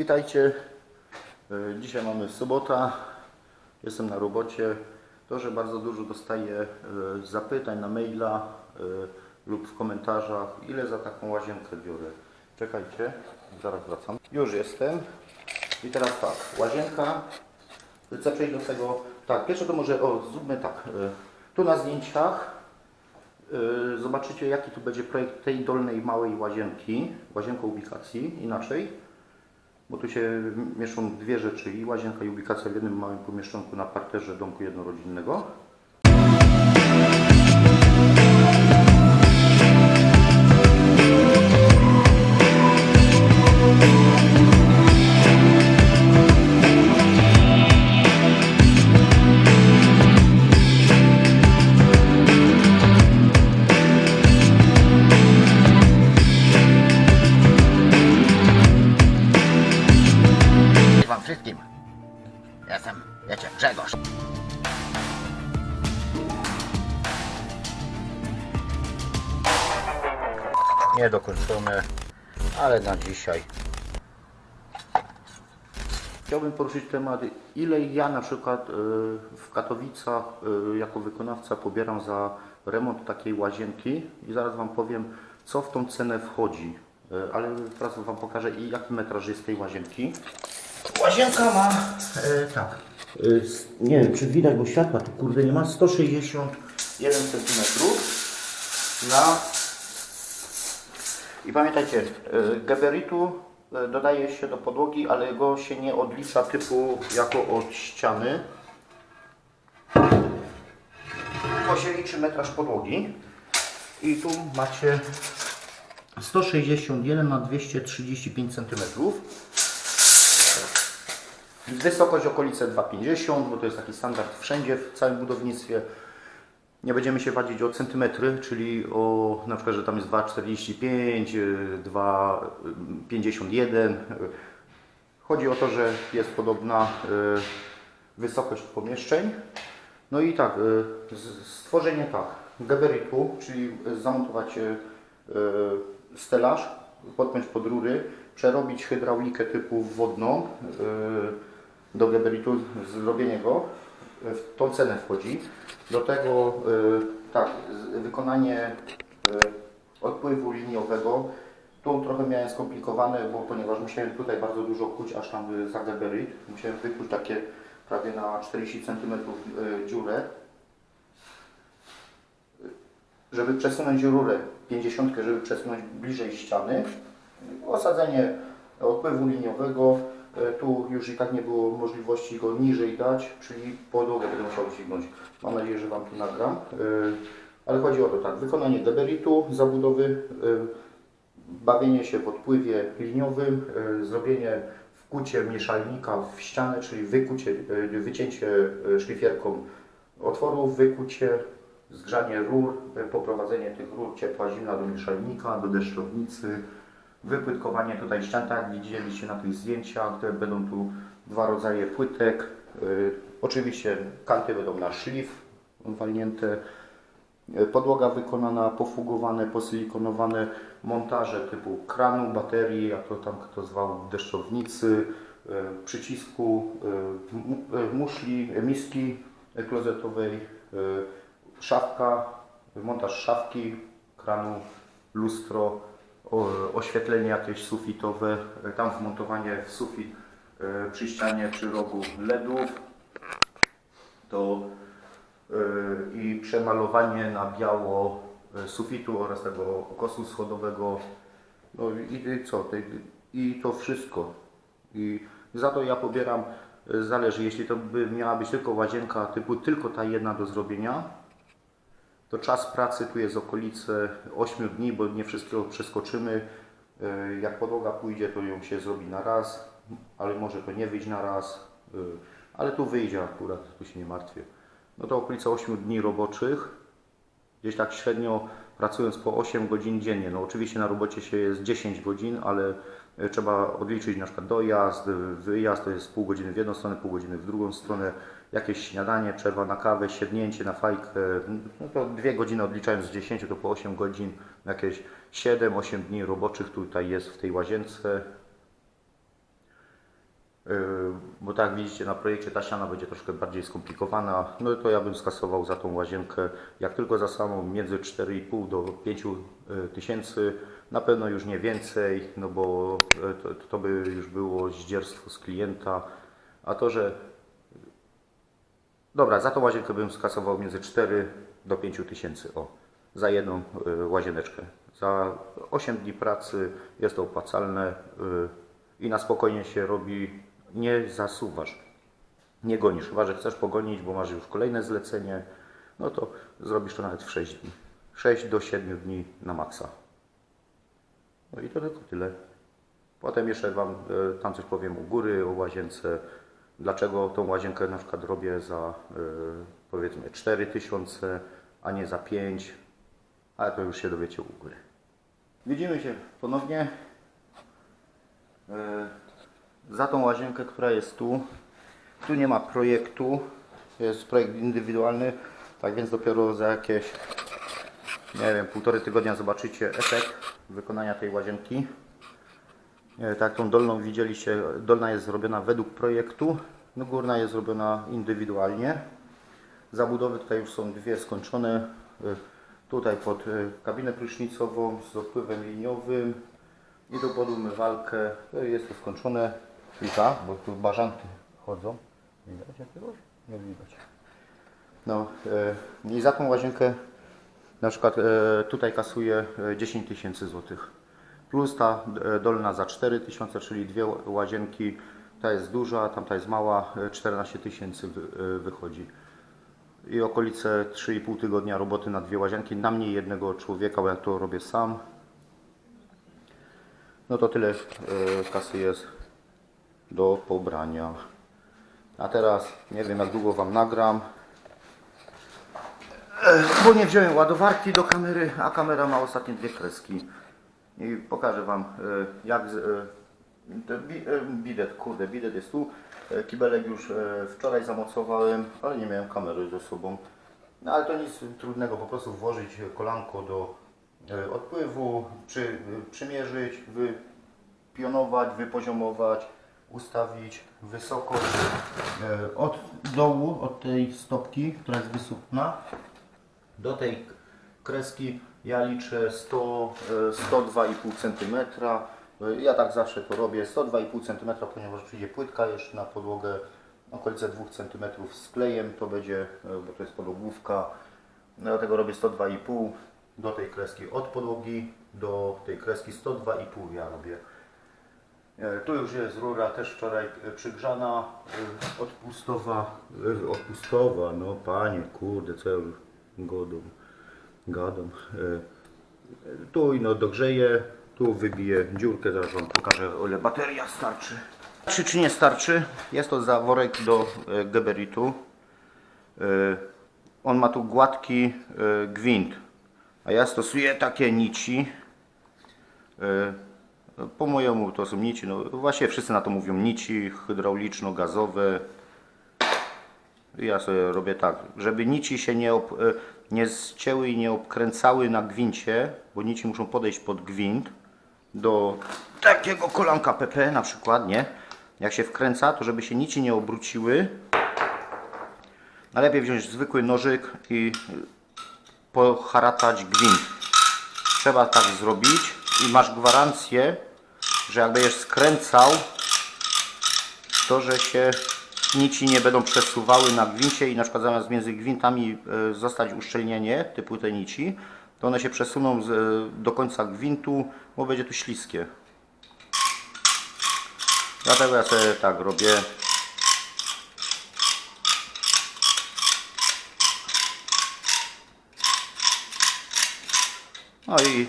Witajcie. E, Dzisiaj mamy sobota. Jestem na robocie. To, że bardzo dużo dostaję e, zapytań na maila e, lub w komentarzach, ile za taką łazienkę biorę. Czekajcie, zaraz wracam. Już jestem. I teraz tak, łazienka. Chcę przejść do tego. Tak, pierwsze to może, o, zróbmy tak. Tu na zdjęciach zobaczycie, jaki tu będzie projekt tej dolnej małej łazienki, łazienka ubikacji, inaczej bo tu się mieszczą dwie rzeczy, i łazienka i ubikacja w jednym małym pomieszczonku na parterze domku jednorodzinnego. Dzisiaj. Chciałbym poruszyć temat, ile ja na przykład y, w Katowicach y, jako wykonawca pobieram za remont takiej łazienki i zaraz Wam powiem, co w tą cenę wchodzi. Y, Ale teraz Wam pokażę, i jaki metraż jest tej łazienki. Łazienka ma, tak, nie wiem czy widać, bo światła tu kurde nie ma, 161 cm na i pamiętajcie, e, gabaritu e, dodaje się do podłogi, ale go się nie odlicza typu jako od ściany. To się liczy metraż podłogi i tu macie 161 na 235 cm. Wysokość okolice 2,50, bo to jest taki standard wszędzie w całym budownictwie. Nie będziemy się wadzić o centymetry, czyli o na przykład, że tam jest 2,45, y, 2,51. Chodzi o to, że jest podobna y, wysokość pomieszczeń. No i tak, y, stworzenie tak, gabaritu, czyli zamontować y, y, stelaż, podpiąć pod rury, przerobić hydraulikę typu wodną y, do gabaritu, zrobienie go, y, w tą cenę wchodzi. Do tego y, tak, wykonanie y, odpływu liniowego. Tu trochę miałem skomplikowane, bo ponieważ musiałem tutaj bardzo dużo kuć aż tam y, za. Musiałem wykuć takie prawie na 40 cm dziurę. Żeby przesunąć rurę 50, żeby przesunąć bliżej ściany. Osadzenie odpływu liniowego. E, Tu już i tak nie było możliwości go niżej dać, czyli podłogę będę musiał dźwignąć. Mam nadzieję, że Wam tu nagram. E, Ale chodzi o to tak, wykonanie gabaritu, zabudowy, e, bawienie się w odpływie liniowym, zrobienie wkucie mieszalnika w ścianę, czyli wykucie, wycięcie szlifierką otworów, wykucie, zgrzanie rur, poprowadzenie tych rur ciepła zimna do mieszalnika, do deszczownicy, wypłytkowanie tutaj tak jak widzieliście na tych zdjęciach, które będą tu dwa rodzaje płytek. Y, Oczywiście kanty będą na szlif walnięte. Y, Podłoga wykonana, pofugowane, posylikonowane montaże typu kranu, baterii, jak to tam kto zwał, deszczownicy, y, przycisku, mu- muszli, miski klozetowej, szafka, montaż szafki, kranu, lustro, oświetlenie jakieś sufitowe, e, tam wmontowanie w sufit e, przy ścianie, przy rogu LEDów to, e, i przemalowanie na biało sufitu oraz tego okosu schodowego. No i, co? I to wszystko. I za to ja pobieram, zależy, jeśli to by miała być tylko łazienka typu tylko ta jedna do zrobienia, to czas pracy tu jest okolice 8 dni, bo nie wszystkiego przeskoczymy. E, Jak podłoga pójdzie, to ją się zrobi na raz, ale może to nie wyjść na raz, e, ale tu wyjdzie akurat, tu się nie martwię. No to okolice 8 dni roboczych, gdzieś tak średnio pracując po 8 godzin dziennie. No oczywiście na robocie się jest 10 godzin, ale e, trzeba odliczyć na przykład dojazd, wyjazd, to jest pół godziny w jedną stronę, pół godziny w drugą stronę, jakieś śniadanie, przerwa na kawę, siednięcie na fajkę, no to dwie godziny odliczając z 10 to po 8 godzin, jakieś 7-8 dni roboczych tutaj jest w tej łazience. Yy, Bo tak jak widzicie na projekcie ta ściana będzie troszkę bardziej skomplikowana, no to ja bym skasował za tą łazienkę, jak tylko za samą między 4,5 do 5 tysięcy, na pewno już nie więcej, no bo e, to, to by już było zdzierstwo z klienta, a to, że Dobra, za tą łazienkę bym skasował między 4 do 5 tysięcy, o, za jedną y, łazieneczkę. Za 8 dni pracy jest to opłacalne y, i na spokojnie się robi, nie zasuwasz, nie gonisz, chyba że chcesz pogonić, bo masz już kolejne zlecenie, no to zrobisz to nawet w 6 dni. 6 do 7 dni na maksa. No i to tylko tyle. Potem jeszcze Wam e, tam coś powiem u góry, o łazience. Dlaczego tą łazienkę na przykład robię za e, powiedzmy 4000, a nie za 5, ale to już się dowiecie u góry. Widzimy się ponownie e, za tą łazienkę, która jest tu. Tu nie ma projektu, jest projekt indywidualny, tak więc dopiero za jakieś nie wiem, półtorej tygodnia zobaczycie efekt wykonania tej łazienki. E, Tak, tą dolną widzieliście, dolna jest zrobiona według projektu, no górna jest zrobiona indywidualnie. Zabudowy tutaj już są dwie skończone. E, Tutaj pod e, kabinę prysznicową z odpływem liniowym i do podu umywalkę. E, Jest to skończone. I tak, bo tu bażanty chodzą. Widać jakiegoś? Nie widać. No i za tą łazienkę na przykład tutaj kasuje e, 10 tysięcy złotych. Plus ta e, dolna za 4 tysiące, czyli dwie ła- łazienki. Ta jest duża, tamta jest mała, e, 14 tysięcy wy, e, wychodzi. I okolice 3,5 tygodnia roboty na dwie łazienki, na mnie jednego człowieka, bo ja to robię sam. No to tyle e, kasy jest do pobrania. A teraz nie wiem jak długo Wam nagram. Bo nie wziąłem ładowarki do kamery, a kamera ma ostatnie dwie kreski. I pokażę Wam e, jak e, e, bidet, kurde, bidet jest tu. Kibelek już wczoraj zamocowałem, ale nie miałem kamery ze sobą. No ale to nic trudnego, po prostu włożyć kolanko do odpływu, przy, przymierzyć, wypionować, wypoziomować, ustawić wysokość od dołu, od tej stopki, która jest wysupna, do tej kreski ja liczę 100, e, 102,5 cm. Ja tak zawsze to robię. 102,5 cm, ponieważ przyjdzie płytka jeszcze na podłogę okolice 2 cm z klejem. To będzie, e, bo to jest podłogówka. No, Dlatego robię 102,5 do tej kreski od podłogi do tej kreski 102,5 ja robię. E, Tu już jest rura też wczoraj e, przygrzana, odpustowa, odpustowa, no panie, kurde, co ja już gadam. E, Tu no dogrzeję, tu wybiję dziurkę, zaraz Wam pokażę ile bateria starczy. Czy czy nie starczy? Jest to zaworek do e, geberitu. E, On ma tu gładki gwint, a ja stosuję takie nici. E, po mojemu to są nici, no właśnie wszyscy na to mówią nici hydrauliczno-gazowe. Ja sobie robię tak, żeby nici się nie, ob, e, nie zcięły i nie obkręcały na gwincie, bo nici muszą podejść pod gwint do takiego kolanka PP na przykład, nie? Jak się wkręca, to żeby się nici nie obróciły, najlepiej wziąć zwykły nożyk i poharatać gwint. Trzeba tak zrobić i masz gwarancję, że jak będziesz skręcał, to że się nici nie będą przesuwały na gwincie i na przykład zamiast między gwintami e, zostać uszczelnienie typu te nici, to one się przesuną e, do końca gwintu, bo będzie tu śliskie. Dlatego ja sobie tak robię. No i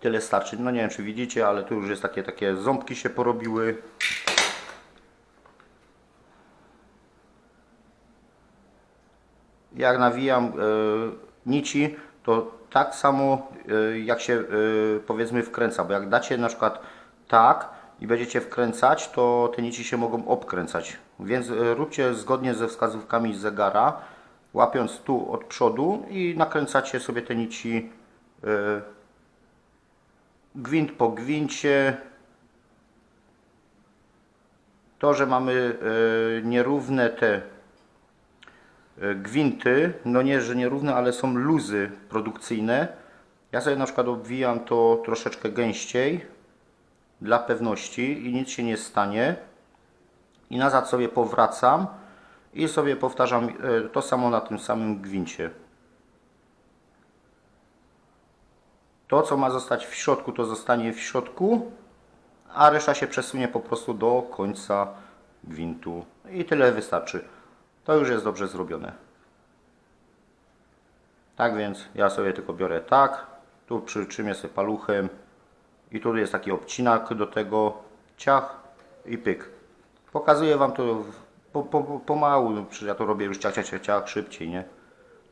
tyle starczy. No nie wiem czy widzicie, ale tu już jest takie, takie ząbki się porobiły. Jak nawijam e, nici, to tak samo e, jak się e, powiedzmy wkręca, bo jak dacie na przykład tak i będziecie wkręcać, to te nici się mogą obkręcać. Więc róbcie zgodnie ze wskazówkami zegara, łapiąc tu od przodu i nakręcacie sobie te nici gwint po gwincie. to, że mamy nierówne te gwinty, no nie, że nierówne, ale są luzy produkcyjne. Ja sobie na przykład obwijam to troszeczkę gęściej dla pewności i nic się nie stanie. I nazad sobie powracam i sobie powtarzam e, to samo na tym samym gwincie. To, co ma zostać w środku, to zostanie w środku, a reszta się przesunie po prostu do końca gwintu. I tyle wystarczy. To już jest dobrze zrobione. Tak więc ja sobie tylko biorę tak, tu przytrzymię sobie paluchem i tu jest taki obcinak do tego ciach i pyk. Pokazuję Wam to po, po, po, pomału, no ja to robię już ciach, ciach, ciach, ciach szybciej, nie?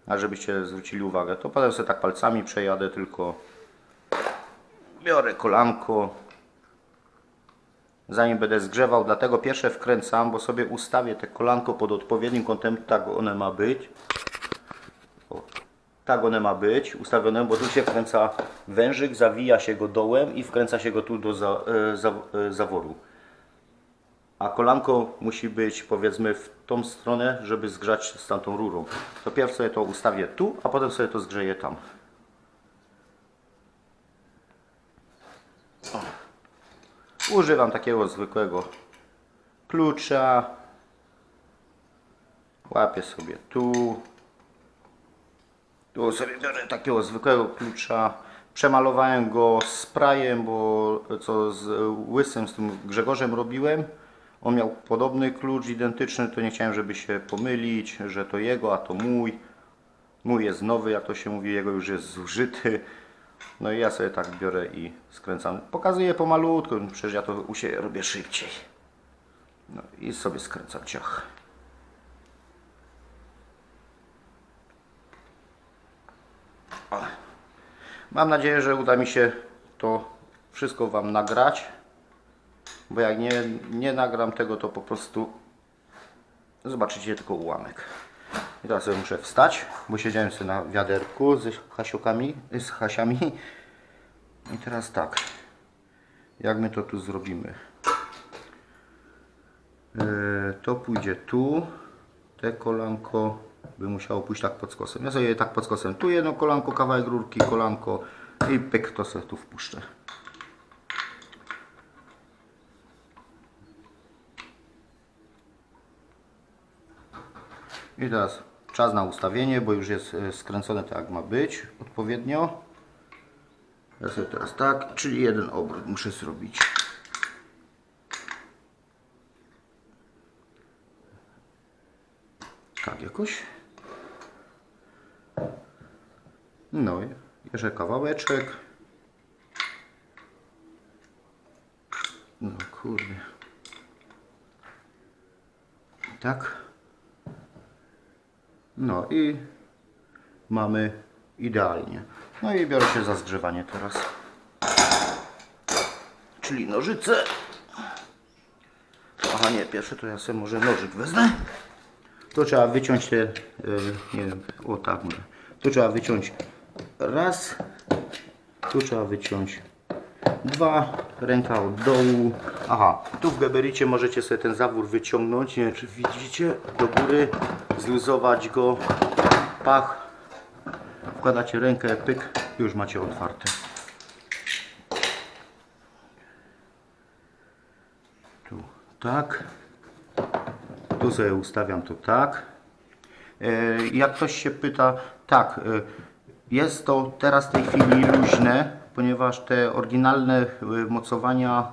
A żebyście zwrócili uwagę, to potem sobie tak palcami przejadę tylko. Biorę kolanko, zanim będę zgrzewał, dlatego pierwsze wkręcam, bo sobie ustawię te kolanko pod odpowiednim kątem, tak one ma być. O, tak one ma być, ustawione, bo tu się wkręca wężyk, zawija się go dołem i wkręca się go tu do za, e, za, e, zaworu. A kolanko musi być powiedzmy w tą stronę, żeby zgrzać z tamtą rurą. To pierw sobie to ustawię tu, a potem sobie to zgrzeję tam. Używam takiego zwykłego klucza. Łapię sobie tu. Tu sobie biorę takiego zwykłego klucza. Przemalowałem go sprayem, bo co z Łysym, z tym Grzegorzem robiłem. On miał podobny klucz, identyczny, to nie chciałem, żeby się pomylić, że to jego, a to mój. Mój jest nowy, jak to się mówi, jego już jest zużyty. No i ja sobie tak biorę i skręcam. Pokazuję pomalutku, no przecież ja to u siebie robię szybciej. No i sobie skręcam ciach. Mam nadzieję, że uda mi się to wszystko Wam nagrać. Bo jak nie, nie nagram tego, to po prostu zobaczycie tylko ułamek. I teraz sobie muszę wstać, bo siedziałem sobie na wiaderku z hasiokami, z hasiami. I teraz tak, jak my to tu zrobimy? E, to pójdzie tu, te kolanko by musiało pójść tak pod skosem. Ja sobie tak pod skosem, tu jedno kolanko, kawałek rurki, kolanko i pyk, to sobie tu wpuszczę. I teraz czas na ustawienie, bo już jest e, skręcone tak jak ma być odpowiednio. Ja sobie teraz tak, czyli jeden obrót muszę zrobić. Tak jakoś. No i jeszcze kawałeczek. No kurde. Tak. No i mamy idealnie. No i biorę się za zgrzewanie teraz. Czyli nożyce. Aha nie, pierwsze to ja sobie może nożyk wezmę. To trzeba wyciąć te, e, nie wiem, o tak może. Tu trzeba wyciąć raz. Tu trzeba wyciąć dwa. Ręka od dołu. Aha, tu w gebericie możecie sobie ten zawór wyciągnąć. Nie wiem, czy widzicie. Do góry. Zluzować go. Pach. Wkładacie rękę, pyk. Już macie otwarte. Tu tak. Tu sobie ustawiam to tak. E, Jak ktoś się pyta, tak, e, jest to teraz w tej chwili luźne, ponieważ te oryginalne e, mocowania,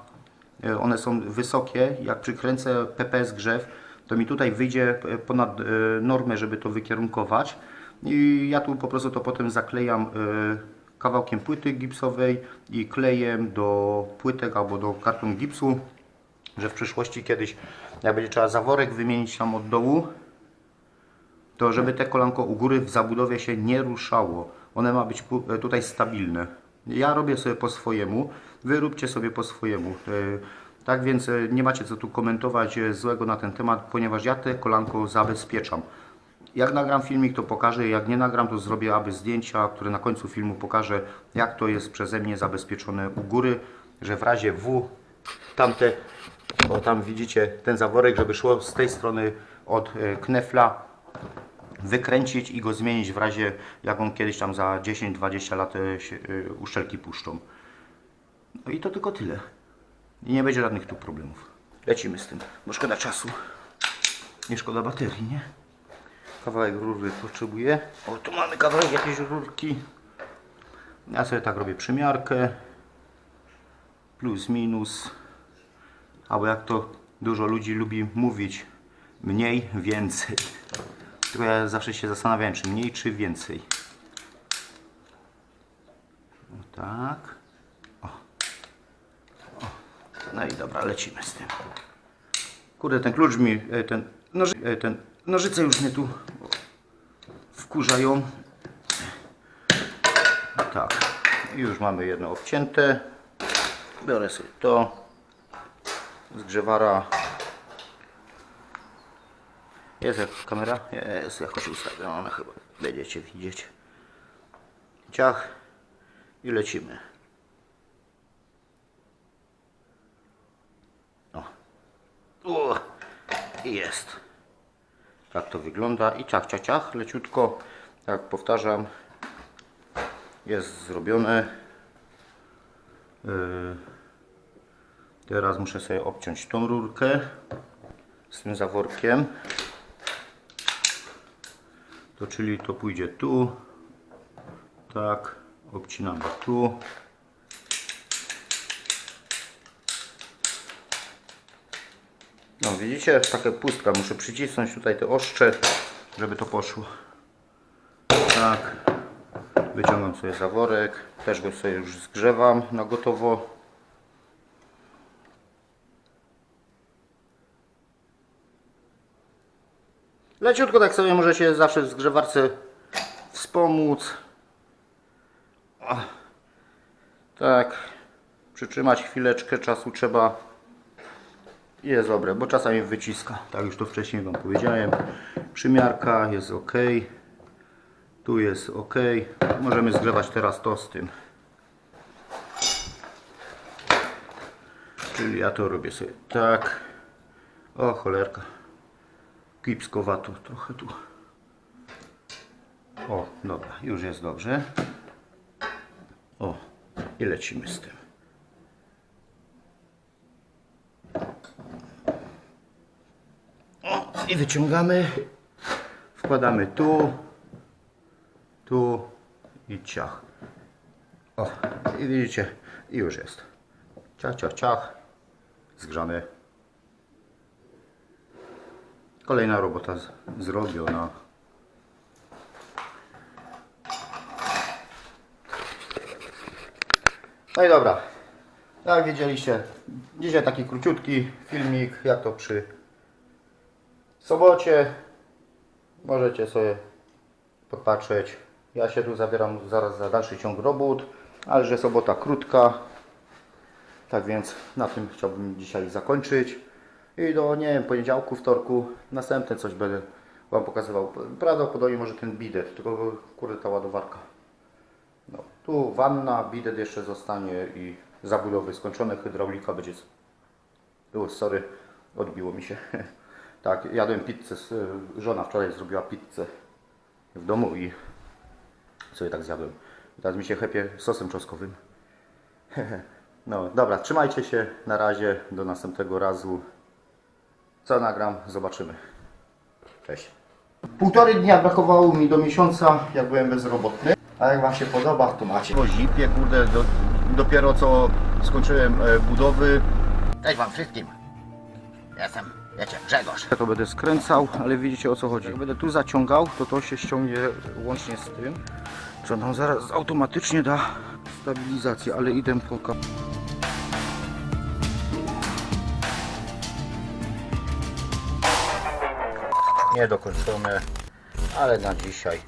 e, one są wysokie. Jak przykręcę PPS grzew, to mi tutaj wyjdzie e, ponad normę, żeby to wykierunkować. I ja tu po prostu to potem zaklejam kawałkiem płyty gipsowej i klejem do płytek albo do karton gipsu że w przyszłości kiedyś, jak będzie trzeba zaworek wymienić tam od dołu, to żeby te kolanko u góry w zabudowie się nie ruszało. One ma być tutaj stabilne. Ja robię sobie po swojemu, wy róbcie sobie po swojemu. E, Tak więc e, nie macie co tu komentować e, złego na ten temat, ponieważ ja te kolanko zabezpieczam. Jak nagram filmik, to pokażę, jak nie nagram, to zrobię aby zdjęcia, które na końcu filmu pokażę, jak to jest przeze mnie zabezpieczone u góry, że w razie W tamte Bo tam widzicie ten zaworek, żeby szło z tej strony od knefla wykręcić i go zmienić w razie jak on kiedyś tam za 10-20 lat e, się, e, uszczelki puszczą. No i to tylko tyle. I nie będzie żadnych tu problemów. Lecimy z tym, bo szkoda czasu. Nie szkoda baterii, nie? Kawałek rury potrzebuję. O, tu mamy kawałek jakiejś rurki. Ja sobie tak robię przymiarkę. Plus, minus. Albo jak to dużo ludzi lubi mówić. Mniej, więcej. Tylko ja zawsze się zastanawiałem, czy mniej, czy więcej. O tak. O. O. No i dobra, lecimy z tym. Kurde, ten klucz mi, e, ten, noży, e, ten nożyce już mnie tu wkurzają. Tak, już mamy jedno obcięte. Biorę sobie to. Zgrzewara. Jest jak kamera? Jest jakoś ustawiona chyba. Będziecie widzieć. Ciach i lecimy. O. O. I jest. Tak to wygląda. I ciach, ciach, ciach. Leciutko. Jak powtarzam. Jest zrobione. Yy. Teraz muszę sobie obciąć tą rurkę z tym zaworkiem. To czyli to pójdzie tu. Tak. Obcinamy tu. No widzicie, taka pustka. Muszę przycisnąć tutaj te ostrze, żeby to poszło. Tak. Wyciągam sobie zaworek. Też go sobie już zgrzewam na gotowo. Leciutko tak sobie możecie zawsze w zgrzewarce wspomóc. O, tak. Przytrzymać chwileczkę czasu trzeba. Jest dobre, bo czasami wyciska. Tak już to wcześniej Wam powiedziałem. Przymiarka jest ok. Tu jest ok. Możemy zgrzewać teraz to z tym. Czyli ja to robię sobie tak. O cholerka. Kipskowato trochę tu. O, dobra, już jest dobrze. O, i lecimy z tym. O, i wyciągamy. Wkładamy tu, tu i ciach. O, i widzicie, i już jest. Ciach, ciach, ciach. Zgrzany. Kolejna robota zrobiona. No i dobra. Jak widzieliście, dzisiaj taki króciutki filmik, jak to przy sobocie. Możecie sobie popatrzeć. Ja się tu zabieram zaraz za dalszy ciąg robót, ale że sobota krótka. Tak więc na tym chciałbym dzisiaj zakończyć. I do, nie wiem, poniedziałku, wtorku, następne coś będę Wam pokazywał. Prawdopodobnie może ten bidet, tylko kurde ta ładowarka. No, tu wanna, bidet jeszcze zostanie i zabudowy skończone, hydraulika będzie... O, sorry, odbiło mi się. tak, jadłem pizzę, żona wczoraj zrobiła pizzę w domu i sobie tak zjadłem. Teraz mi się chepie sosem czosnkowym. no, dobra, trzymajcie się, na razie, do następnego razu. Co nagram, zobaczymy. Cześć. Półtorej dnia brakowało mi do miesiąca, jak byłem bezrobotny. A jak Wam się podoba, to macie. Po zipie, kurde, do, dopiero co skończyłem e, budowy. Cześć wam wszystkim. Jestem, wiecie, Grzegorz. Ja to będę skręcał, ale widzicie o co chodzi. Jak będę tu zaciągał, to to się ściągnie łącznie z tym, co nam zaraz automatycznie da stabilizację, ale idę po kap- Niedokończone, ale na dzisiaj